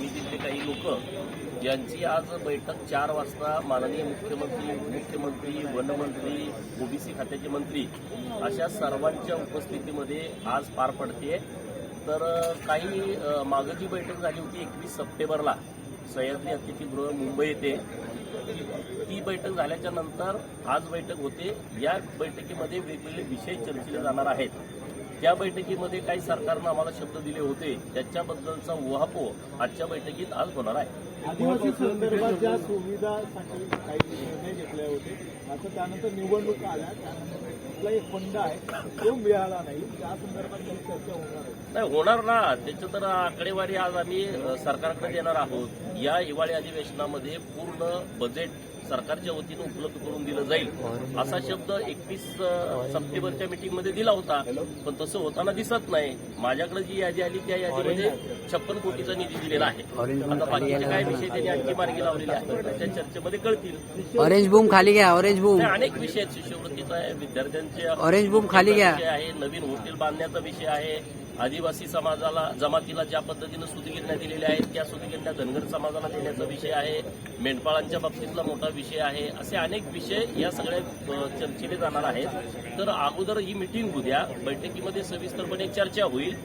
समितीतले काही लोक यांची आज बैठक चार वाजता माननीय मुख्यमंत्री उपमुख्यमंत्री वनमंत्री ओबीसी खात्याचे मंत्री अशा सर्वांच्या उपस्थितीमध्ये आज पार पडते. तर काही मागं जी बैठक झाली होती एकवीस सप्टेंबरला सह्याद्री अतिथीगृह मुंबई येथे ती- ती बैठक झाल्याच्यानंतर आज बैठक होते. या बैठकीमध्ये वेगवेगळे विषय चर्चिले जाणार आहेत. त्या बैठकीमध्ये काही सरकारनं आम्हाला शब्द दिले होते. त्याच्याबद्दलचा उहापोह आजच्या बैठकीत आज होणार आहे. आदिवासी संदर्भात ज्या सुविधासाठी काही निर्णय घेतले होते. आता त्यानंतर निवडणूक आल्या त्यानंतर कुठला एक फंड आहे तो मिळाला नाही. त्या संदर्भात काही चर्चा होणार आहे. नाही होणार ना. त्याचं तर आकडेवारी आज आम्ही सरकारकडे देणार आहोत. या हिवाळी अधिवेशनामध्ये पूर्ण बजेट सरकारच्या वतीनं उपलब्ध करून दिलं जाईल असा शब्द एकवीस सप्टेंबरच्या मीटिंगमध्ये दिला होता. पण तसं होताना दिसत नाही. माझ्याकडे जी यादी आली त्या यादीमध्ये छप्पन कोटीचा निधी दिलेला आहे. आता बाकीचे काय विषय त्यांनी आणखी मार्गी लावलेले आहेत. त्या चर्चेमध्ये कळतील. ऑरेंज बूम खाली घ्या ऑरेंज बूम अनेक विषय आहेत. शिष्यवृत्तीचा आहे विद्यार्थ्यांचे ऑरेंज बूम खाली घ्या. आहे नवीन हॉटेल बांधण्याचा विषय आहे. आदिवासी समाजाला जमातीला ज्या पद्धतीनं सुदगिरण्या दिलेल्या आहेत त्या सुदगिरण्या धनगर समाजाला देण्याचा विषय आहे. मेंढपाळांच्या बाबतीतला मोठा विषय आहे. असे अनेक विषय या सगळ्या चर्चेले जाणार आहेत. तर अगोदर ही मिटिंग उद्या बैठकीमध्ये सविस्तरपणे चर्चा होईल.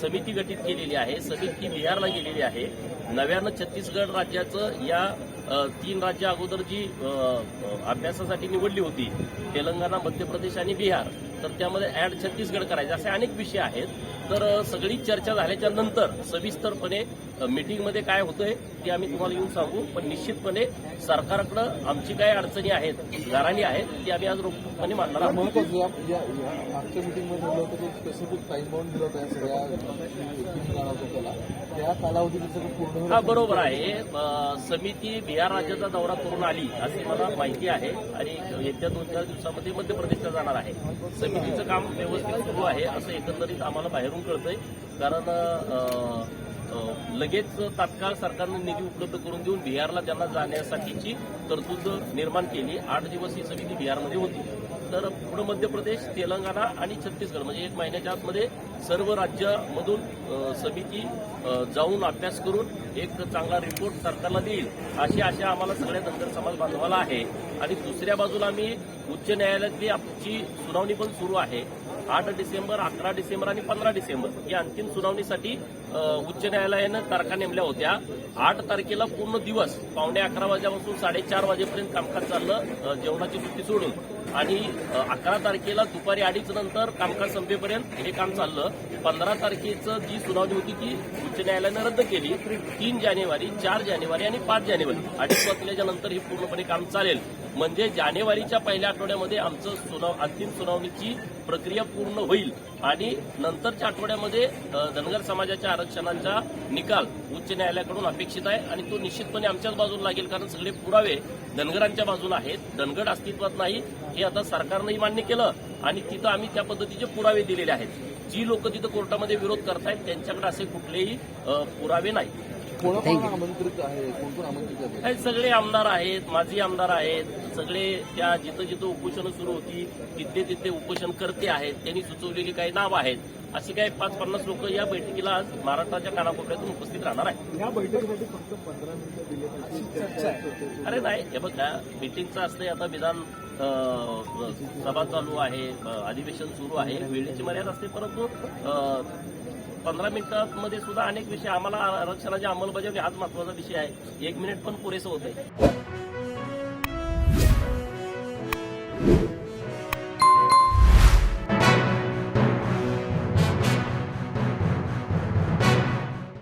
समिती गठीत केलेली आहे. समिती बिहारला गेलेली आहे. नव्यानं छत्तीसगड राज्याचं या तीन राज्य अगोदर जी अभ्यासासाठी निवडली होती तेलंगणा मध्य प्रदेश आणि बिहार तर त्यामध्ये ऍड छत्तीसगड करायचे असे अनेक विषय आहेत. तर सगळी चर्चा झाल्याच्यानंतर सविस्तरपणे मीटिंगमध्ये काय होतंय ते आम्ही तुम्हाला येऊन सांगू. पण निश्चितपणे सरकारकडं आमची काय अडचणी आहेत घराणी आहेत ती आम्ही आज रोखपणे मांडणार आहोत. मागच्या मीटिंगमध्ये स्पेसिफिक टाईम बाउंड दिला होता सगळ्या कालावधीत सगळं पूर्ण हा बरोबर आहे. समिती बिहार राज्याचा दौरा करून आली अशी मला माहिती आहे. आणि येत्या दोन चार दिवसामध्ये मध्य प्रदेशला जाणार आहे. समितीचं काम व्यवस्थित सुरू आहे असं एकंदरीत आम्हाला बाहेरून कळतंय. कारण लगेच तात्काळ सरकारनं निधी उपलब्ध करून देऊन बिहारला त्यांना जाण्यासाठीची तरतूद निर्माण केली. आठ दिवस ही समिती बिहारमध्ये होती. तर पुढे मध्य प्रदेश तेलंगणा आणि छत्तीसगड म्हणजे एक महिन्याच्या आतमध्ये सर्व राज्यामधून समिती जाऊन अभ्यास करून एक चांगला रिपोर्ट सरकारला देईल अशी आशा आम्हाला सगळ्या धनगर समाज बांधवाला आहे. आणि दुसऱ्या बाजूला आम्ही उच्च न्यायालयातली आमची सुनावणी पण सुरू आहे. आठ डिसेंबर अकरा डिसेंबर आणि पंधरा डिसेंबर या अंतिम सुनावणीसाठी उच्च न्यायालयानं तारखा नेमल्या होत्या. आठ तारखेला पूर्ण दिवस पावणे अकरा वाजेपासून साडेचार वाजेपर्यंत कामकाज चाललं जेवणाची सुट्टी सोडून. आणि अकरा तारखेला दुपारी अडीच नंतर कामकाज संपेपर्यंत हे काम चाललं. पंधरा तारखेचं जी सुनावणी होती ती उच्च न्यायालयानं रद्द केली. तीन जानेवारी चार जानेवारी आणि पाच जानेवारी. अडीच वाजल्याच्या नंतर हे पूर्णपणे काम चालेल. म्हणजे जानेवारीच्या पहिल्या आठवड्यामध्ये आमचं सुनाव अंतिम सुनावणीची प्रक्रिया पूर्ण होईल. आणि नंतरच्या आठवड्यामध्ये धनगर समाजाच्या आरक्षणाचा निकाल उच्च न्यायालयाकडून अपेक्षित आहे आणि तो निश्चितपणे आमच्याच बाजूला लागेल. कारण सगळे पुरावे धनगरांच्या बाजूला आहेत. धनगड अस्तित्वात नाही. हे आता सरकारनंही मान्य केलं आणि तिथं आम्ही त्या पद्धतीचे पुरावे दिलेले आहेत. जी लोक तिथं कोर्टामध्ये विरोध करतायत त्यांच्याकडे असे कुठलेही पुरावे नाही. आमंत्रित आहे? सगळे आमदार आहेत माजी आमदार आहेत. सगळे त्या जिथं जिथं उपोषणं सुरू होती तिथे तिथे उपोषण करते आहेत. त्यांनी सुचवलेली काही नावं आहेत. अशी काही पाच पन्नास लोक या बैठकीला आज महाराष्ट्राच्या कानाकोपऱ्यातून उपस्थित राहणार आहेत. या बैठकीसाठी फक्त पंधरा मिनिटं दिली अशी चर्चा आहे. अरे नाही हे बघा मिटिंगचं असते आता विधान सभा चालू आहे अधिवेशन सुरू आहे वेळेची मर्यादा असते परंतु पंधरा मिनिटांमध्ये सुद्धा अनेक विषय आम्हाला आरक्षणाची अंमलबजावणी हाच महत्त्वाचा विषय आहे. एक मिनिट पण पुरेसं होत आहे